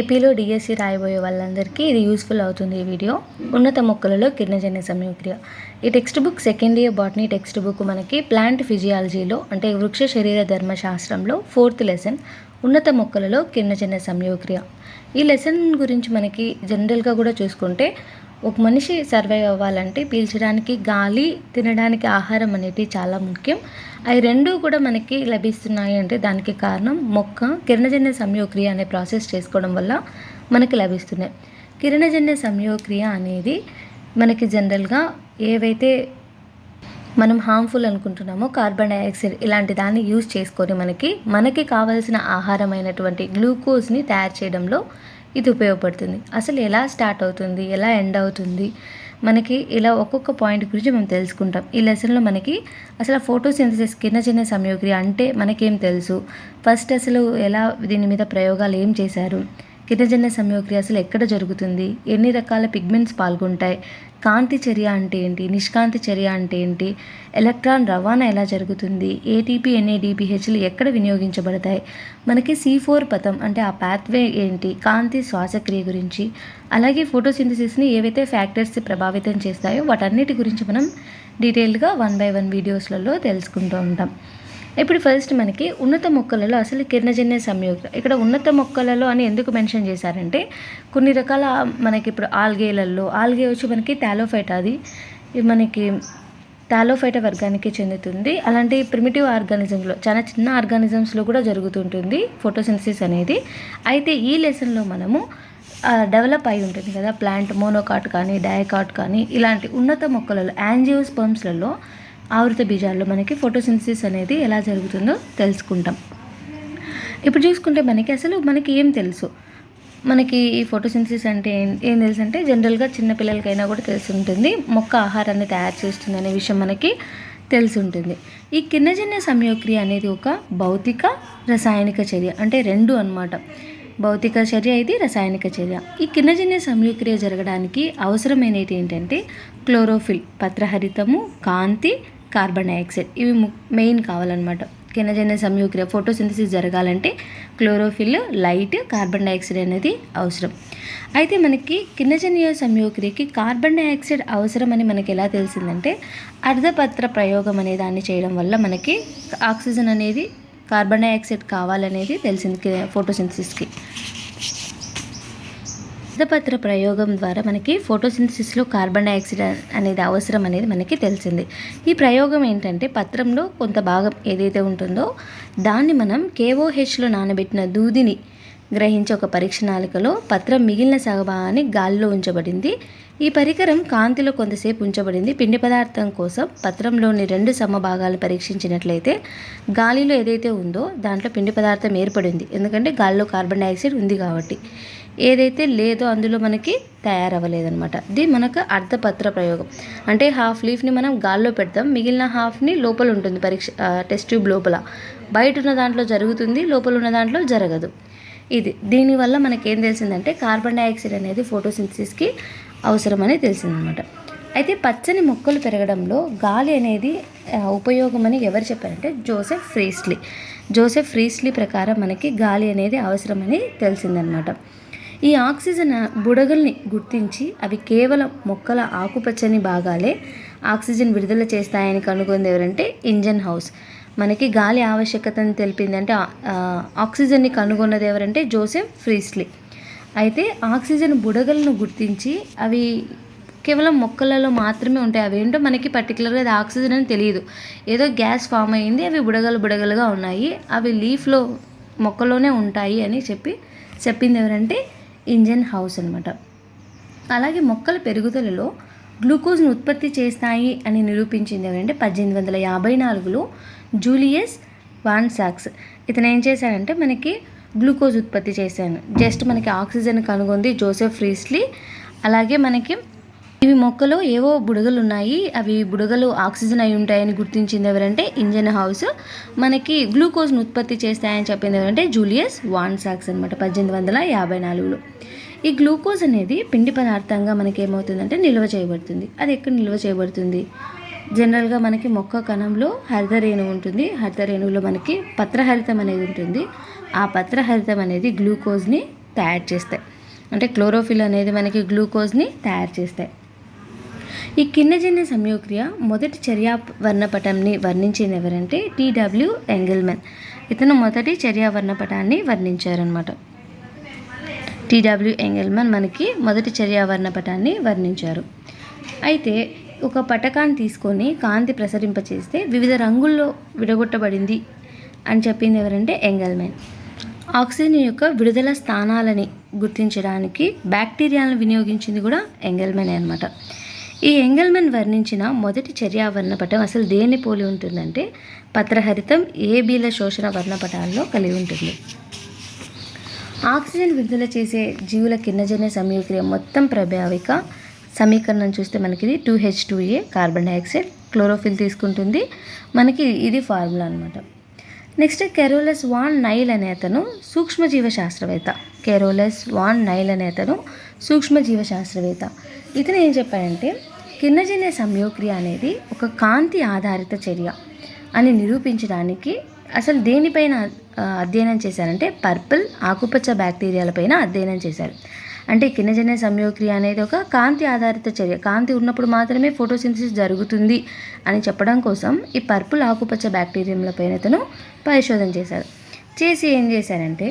ఏపీలో డిఎస్సి రాయబోయే వాళ్ళందరికీ ఇది యూస్ఫుల్ అవుతుంది ఈ వీడియో. ఉన్నత మొక్కలలో కిరణజన్య సమయక్రియ. ఈ text book second year botany text book మనకి ప్లాంట్ ఫిజియాలజీలో అంటే వృక్ష శరీర ధర్మశాస్త్రంలో ఫోర్త్ లెసన్ ఉన్నత మొక్కలలో కిరణజన్య సంయోక్రియ ఈ లెసన్ గురించి మనకి జనరల్గా కూడా చూసుకుంటే ఒక మనిషి సర్వైవ్ అవ్వాలంటే పీల్చడానికి గాలి తినడానికి ఆహారం అనేది చాలా ముఖ్యం. అవి రెండూ కూడా మనకి లభిస్తున్నాయి అంటే దానికి కారణం మొక్క కిరణజన్య సంయోక్రియ అనే ప్రాసెస్ చేసుకోవడం వల్ల మనకి లభిస్తున్నాయి కిరణజన్య సంయోక్రియ అనేది మనకి జనరల్గా ఏవైతే మనం హార్మ్ఫుల్ అనుకుంటున్నామో కార్బన్ డైఆక్సైడ్ ఇలాంటి దాన్ని యూజ్ చేసుకొని మనకి మనకి కావాల్సిన ఆహారమైనటువంటి గ్లూకోజ్ని తయారు చేయడంలో ఇది ఉపయోగపడుతుంది. అసలు ఎలా స్టార్ట్ అవుతుంది? ఎలా ఎండ్ అవుతుంది? మనకి ఇలా ఒక్కొక్క పాయింట్ గురించి మనం తెలుసుకుంటాం. ఈ లెసన్లో మనకి అసలు ఫోటోసింథసిస్ కిరణజన్య సంయోగ్రి అంటే మనకేం తెలుసు? ఫస్ట్ అసలు ఎలా దీని మీద ప్రయోగాలు ఏం చేశారు? కిరణజన్య సంయోగ్రి అసలు ఎక్కడ జరుగుతుంది? ఎన్ని రకాల పిగ్మెంట్స్ పాల్గొంటాయి? కాంతి చర్య అంటే ఏంటి? నిష్కాంతి చర్య అంటే ఏంటి? ఎలక్ట్రాన్ రవాణా ఎలా జరుగుతుంది? ఏటీపీ ఎన్ఏడిపిహెచ్లు ఎక్కడ వినియోగించబడతాయి? మనకి సి ఫోర్ పథం అంటే ఆ పాత్వే ఏంటి? కాంతి శ్వాసక్రియ గురించి. అలాగే ఫోటోసింథసిస్ని ఏవైతే ఫ్యాక్టర్స్ ప్రభావితం చేస్తాయో వాటన్నిటి గురించి మనం డీటెయిల్డ్గా వన్ బై వన్ వీడియోస్లలో తెలుసుకుంటూ ఉంటాం. ఇప్పుడు ఫస్ట్ మనకి ఉన్నత మొక్కలలో అసలు కిరణజన్య సంయోగ. ఇక్కడ ఉన్నత మొక్కలలో అని ఎందుకు మెన్షన్ చేశారంటే కొన్ని రకాల మనకి ఇప్పుడు ఆల్గేలలో ఆల్గే వచ్చి మనకి టాలోఫైట్ అది మనకి టాలోఫైట వర్గానికి చెందుతుంది. అలాంటి ప్రిమిటివ్ ఆర్గానిజంలో చాలా చిన్న ఆర్గానిజమ్స్లో కూడా జరుగుతుంటుంది ఫోటోసింథసిస్ అనేది. అయితే ఈ లెసన్లో మనము డెవలప్ అయి ఉంటుంది కదా ప్లాంట్ మోనోకాట్ కానీ డయాకాట్ కానీ ఇలాంటి ఉన్నత మొక్కలలో యాంజియోస్పర్మ్స్లలో ఆవృత బీజాల్లో మనకి ఫోటోసిన్సిస్ అనేది ఎలా జరుగుతుందో తెలుసుకుంటాం. ఇప్పుడు చూసుకుంటే మనకి అసలు మనకి ఏం తెలుసు? మనకి ఈ ఫోటోసిన్సిస్ అంటే ఏం ఏం తెలుసు అంటే జనరల్గా చిన్నపిల్లలకైనా కూడా తెలిసి ఉంటుంది మొక్క ఆహారాన్ని తయారు చేస్తుంది అనే విషయం మనకి తెలిసి ఉంటుంది ఈ కిన్నజన్య సంయోక్రియ అనేది ఒక భౌతిక రసాయనిక చర్య అంటే రెండు అనమాట భౌతిక చర్య ఇది రసాయనిక చర్య. ఈ కిన్నజన్య సంయోక్రియ జరగడానికి అవసరమైనవి ఏంటంటే క్లోరోఫిల్ పత్రహరితము కాంతి కార్బన్ డైఆక్సైడ్. ఇవి మెయిన్ కావాలన్నమాట. కినజన్య సంయోక్రియ ఫోటోసింథసిస్ జరగాలంటే క్లోరోఫిల్ లైట్ కార్బన్ డైఆక్సైడ్ అనేది అవసరం. అయితే మనకి కిన్నజన్య సంయోక్రియకి కార్బన్ డైఆక్సైడ్ అవసరం అని మనకి ఎలా తెలిసిందంటే అర్ధపత్ర ప్రయోగం అనే దాన్ని చేయడం వల్ల మనకి ఆక్సిజన్ అనేది కార్బన్ డైఆక్సైడ్ కావాలనేది తెలిసింది ఫోటోసింథసిస్కి. అర్థపత్ర ప్రయోగం ద్వారా మనకి ఫోటోసింథసిస్లో కార్బన్ డైఆక్సైడ్ అనేది అవసరం అనేది మనకి తెలిసింది. ఈ ప్రయోగం ఏంటంటే పత్రంలో కొంత భాగం ఏదైతే ఉంటుందో దాన్ని మనం కేఓహెచ్లో నానబెట్టిన దూదిని గ్రహించే ఒక పరీక్ష నాలికలో పత్రం మిగిలిన సగభాగాన్ని గాలిలో ఉంచబడింది. ఈ పరికరం కాంతిలో కొంతసేపు ఉంచబడింది. పిండి పదార్థం కోసం పత్రంలోని రెండు సమభాగాలు పరీక్షించినట్లయితే గాలిలో ఏదైతే ఉందో దాంట్లో పిండి పదార్థం ఏర్పడింది. ఎందుకంటే గాలిలో కార్బన్ డైఆక్సైడ్ ఉంది కాబట్టి. ఏదైతే లేదో అందులో మనకి తయారవ్వలేదన్నమాట. ఇది మనకు అర్ధపత్ర ప్రయోగం. అంటే హాఫ్ లీఫ్ని మనం గాల్లో పెడతాం. మిగిలిన హాఫ్ని లోపల ఉంటుంది పరీక్ష టెస్ట్ ట్యూబ్ లోపల. బయట ఉన్న దాంట్లో జరుగుతుంది లోపల ఉన్న దాంట్లో జరగదు. ఇది. దీనివల్ల మనకేం తెలిసిందంటే కార్బన్ డైఆక్సైడ్ అనేది ఫోటోసింథసిస్కి అవసరమని తెలిసిందనమాట అయితే పచ్చని మొక్కలు పెరగడంలో గాలి అనేది ఉపయోగమని ఎవరు చెప్పారంటే జోసెఫ్ ఫ్రీస్లీ. జోసెఫ్ ఫ్రీస్లీ ప్రకారం మనకి గాలి అనేది అవసరమని తెలిసిందనమాట ఈ ఆక్సిజన్ బుడగల్ని గుర్తించి అవి కేవలం మొక్కల ఆకుపచ్చని భాగాలే ఆక్సిజన్ విడుదల చేస్తాయని కనుగొంది ఎవరంటే ఇంజన్ హౌస్. మనకి గాలి ఆవశ్యకతను తెలిపింది అంటే ఆక్సిజన్ని కనుగొన్నది ఎవరంటే జోసెఫ్ ఫ్రీస్లీ. అయితే ఆక్సిజన్ బుడగలను గుర్తించి అవి కేవలం మొక్కలలో మాత్రమే ఉంటాయి. అవి ఏంటో మనకి పర్టికులర్గా అది ఆక్సిజన్ అని తెలియదు. ఏదో గ్యాస్ ఫామ్ అయ్యింది అవి బుడగలు బుడగలుగా ఉన్నాయి. అవి లీఫ్లో మొక్కలోనే ఉంటాయి అని చెప్పి చెప్పింది ఎవరంటే ఇంజన్ హౌస్ అనమాట అలాగే మొక్కల పెరుగుదలలో గ్లూకోజ్ను ఉత్పత్తి చేస్తాయి అని నిరూపించింది ఎవరంటే పద్దెనిమిది వందల యాభై నాలుగులో జూలియస్ వాన్ సాక్స్. ఇతను ఏం చేశాడంటే మనకి గ్లూకోజ్ ఉత్పత్తి చేశాను. జస్ట్ మనకి ఆక్సిజన్ కనుగొంది జోసెఫ్ ఫ్రీస్లీ అలాగే మనకి ఇవి మొక్కలో ఏవో బుడగలు ఉన్నాయి అవి బుడగలు ఆక్సిజన్ అయి ఉంటాయని గుర్తించింది ఎవరంటే ఇంజన్ హౌస్. మనకి గ్లూకోజ్ను ఉత్పత్తి చేస్తాయని చెప్పింది ఎవరంటే జూలియస్ వాన్ సాక్స్ అనమాట పద్దెనిమిది వందల యాభై నాలుగులో. ఈ గ్లూకోజ్ అనేది పిండి పదార్థంగా మనకి ఏమవుతుందంటే నిల్వ చేయబడుతుంది. అది ఎక్కడ నిల్వ చేయబడుతుంది? జనరల్గా మనకి మొక్క కణంలో హరితరేణు ఉంటుంది. హరితరేణువులో మనకి పత్రహరితం అనేది ఉంటుంది. ఆ పత్రహరితం అనేది గ్లూకోజ్ని తయారు చేస్తాయి. అంటే క్లోరోఫిల్ అనేది మనకి గ్లూకోజ్ని తయారు చేస్తాయి. ఈ కిన్నజన్య సంయోక్రియ మొదటి చర్యా వర్ణపటంని వర్ణించింది ఎవరంటే టీడబ్ల్యూ ఎంగిల్మెన్. ఇతను మొదటి చర్యా వర్ణపటాన్ని వర్ణించారనమాట టీడబ్ల్యూ ఎంగిల్మెన్ మనకి మొదటి చర్యా వర్ణపటాన్ని వర్ణించారు. అయితే ఒక పటకాన్ని తీసుకొని కాంతి ప్రసరింపచేస్తే వివిధ రంగుల్లో విడగొట్టబడింది అని చెప్పింది ఎవరంటే ఎంగల్మెన్. ఆక్సిజన్ యొక్క విడుదల స్థానాలని గుర్తించడానికి బ్యాక్టీరియాలను వినియోగించింది కూడా ఎంగల్మెనే అనమాట ఈ ఎంగల్మెన్ వర్ణించిన మొదటి చర్యా వర్ణపటం అసలు దేన్ని పోలి ఉంటుందంటే పత్రహరితం ఏబీల శోషణ వర్ణపటాల్లో కలిగి ఉంటుంది. ఆక్సిజన్ విడుదల చేసే జీవుల కిన్నజన్య సంయోక్రియ మొత్తం ప్రభావిక సమీకరణం చూస్తే మనకి ఇది టూ హెచ్ టూ ఏ కార్బన్ డైఆక్సైడ్ క్లోరోఫిల్ తీసుకుంటుంది. మనకి ఇది ఫార్ములా అనమాట నెక్స్ట్ కెరోలస్ వాన్ నైల్ అనే అతను సూక్ష్మజీవ శాస్త్రవేత్త కెరోలస్ వాన్ నైల్ అనే అతను సూక్ష్మజీవ శాస్త్రవేత్త ఇతను ఏం చెప్పాడంటే కిన్నజన్య సంయోక్రియ అనేది ఒక కాంతి ఆధారిత చర్య అని నిరూపించడానికి అసలు దేనిపైన అధ్యయనం చేశారంటే పర్పుల్ ఆకుపచ్చ బ్యాక్టీరియాలపైన అధ్యయనం చేశారు. అంటే కిన్నజన్య సంయోక్రియ అనేది ఒక కాంతి ఆధారిత చర్య. కాంతి ఉన్నప్పుడు మాత్రమే ఫోటోసింథసిస్ జరుగుతుంది అని చెప్పడం కోసం ఈ పర్పుల్ ఆకుపచ్చ బ్యాక్టీరియంలపైన అతను పరిశోధన చేశారు. చేసి ఏం చేశారంటే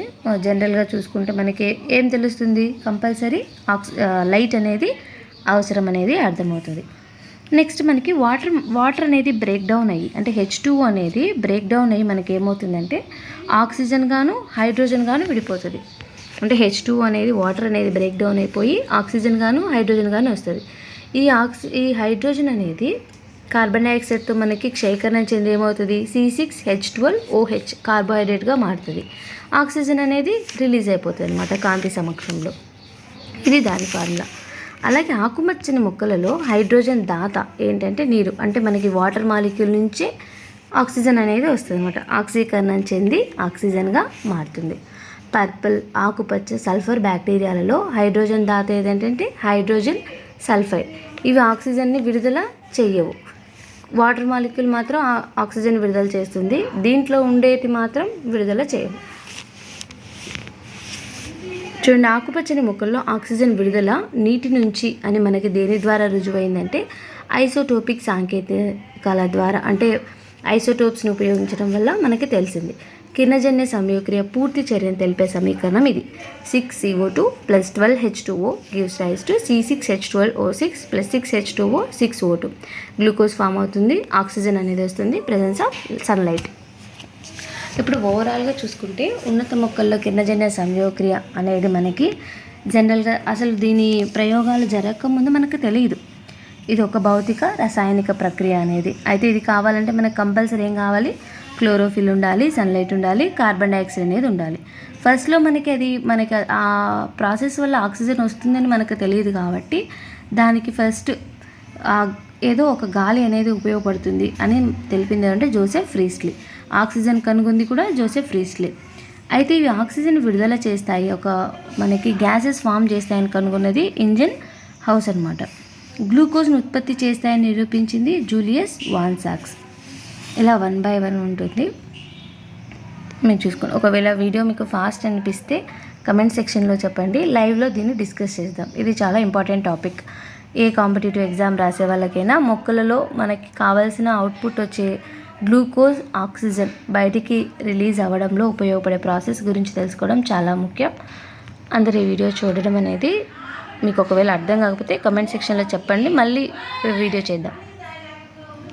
జనరల్గా చూసుకుంటే మనకి ఏం తెలుస్తుంది? కంపల్సరీ ఆక్సి లైట్ అనేది అవసరం అనేది అర్థమవుతుంది. నెక్స్ట్ మనకి వాటర్ వాటర్ అనేది బ్రేక్ డౌన్ అయ్యి అంటే హెచ్ టూ అనేది బ్రేక్ డౌన్ అయ్యి మనకి ఏమవుతుందంటే ఆక్సిజన్ గాను హైడ్రోజన్ గాను విడిపోతుంది. అంటే హెచ్ టూ అనేది వాటర్ అనేది బ్రేక్ డౌన్ అయిపోయి ఆక్సిజన్ గాను హైడ్రోజన్ గాను వస్తుంది. ఈ ఆక్సి ఈ హైడ్రోజన్ అనేది కార్బన్ డైఆక్సైడ్తో మనకి క్షయకరణ చెంది ఏమవుతుంది? C six H twelve OH కార్బోహైడ్రేట్గా మారుతుంది. ఆక్సిజన్ అనేది రిలీజ్ అయిపోతుంది అనమాట కాంతి సమక్షంలో. ఇది దాని ఫార్ములా అలాగే ఆకుమచ్చని మొక్కలలో హైడ్రోజన్ దాత ఏంటంటే నీరు. అంటే మనకి వాటర్ మాలిక్యూల్ నుంచే ఆక్సిజన్ అనేది వస్తుంది అనమాట ఆక్సీకరణం చెంది ఆక్సిజన్గా మారుతుంది. పర్పుల్ ఆకుపచ్చ సల్ఫర్ బ్యాక్టీరియాలలో హైడ్రోజన్ దాత ఏదంటే హైడ్రోజన్ సల్ఫైడ్. ఇవి ఆక్సిజన్ని విడుదల చెయ్యవు వాటర్ మాలిక్యూల్ మాత్రం ఆక్సిజన్ విడుదల చేస్తుంది. దీంట్లో ఉండేటి మాత్రం విడుదల చేయవు. చూడండి ఆకుపచ్చని మొక్కల్లో ఆక్సిజన్ విడుదల నీటి నుంచి అని మనకి దేని ద్వారా రుజువైందంటే ఐసోటోపిక్ సాంకేతికాల ద్వారా అంటే ఐసోటోప్స్ను ఉపయోగించడం వల్ల మనకి తెలిసింది. కిరణజన్య సంయోక్రియ పూర్తి చర్యను తెలిపే సమీకరణం ఇది. Six CO two plus twelve H two O gives rise to C six H twelve O six plus six H two O six O two glucose form అవుతుంది ఆక్సిజన్ అనేది వస్తుంది ప్రజెన్స్ ఆఫ్ సన్లైట్ ఇప్పుడు ఓవరాల్గా చూసుకుంటే ఉన్నత మొక్కల్లో కిరణజన్య సంయోక్రియ అనేది మనకి జనరల్గా అసలు దీని ప్రయోగాలు జరగకముందు మనకు తెలియదు ఇది ఒక భౌతిక రసాయనిక ప్రక్రియ అనేది. అయితే ఇది కావాలంటే మనకు కంపల్సరీ ఏం కావాలి? క్లోరోఫిల్ ఉండాలి సన్లైట్ ఉండాలి కార్బన్ డైఆక్సైడ్ అనేది ఉండాలి. ఫస్ట్లో మనకి అది మనకి ఆ ప్రాసెస్ వల్ల ఆక్సిజన్ వస్తుందని మనకు తెలియదు కాబట్టి దానికి ఫస్ట్ ఏదో ఒక గాలి అనేది ఉపయోగపడుతుంది అని తెలిపింది అంటే జోసెఫ్ ఫ్రీస్లీ. ఆక్సిజన్ కనుగొంది కూడా జోసెఫ్ ఫ్రీస్లీ అయితే ఇవి ఆక్సిజన్ విడుదల చేస్తాయి. ఒక మనకి గ్యాసెస్ ఫామ్ చేస్తాయని కనుగొన్నది ఇంజన్ హౌస్ అనమాట గ్లూకోజ్ను ఉత్పత్తి చేస్తాయని నిరూపించింది జూలియస్ వాన్సాక్స్. ఇలా వన్ బై వన్ ఉంటుంది. మీరు చూసుకోండి. ఒకవేళ వీడియో మీకు ఫాస్ట్ అనిపిస్తే కమెంట్ సెక్షన్లో చెప్పండి. లైవ్లో దీన్ని డిస్కస్ చేద్దాం. ఇది చాలా ఇంపార్టెంట్ టాపిక్. ఏ కాంపిటేటివ్ ఎగ్జామ్ రాసే వాళ్ళకైనా మొక్కలలో మనకి కావాల్సిన అవుట్పుట్ వచ్చే గ్లూకోజ్ ఆక్సిజన్ బయటికి రిలీజ్ అవ్వడంలో ఉపయోగపడే ప్రాసెస్ గురించి తెలుసుకోవడం చాలా ముఖ్యం. అందరు ఈ వీడియో చూడడం అనేది మీకు ఒకవేళ అర్థం కాకపోతే కమెంట్ సెక్షన్లో చెప్పండి. మళ్ళీ వీడియో చేద్దాం.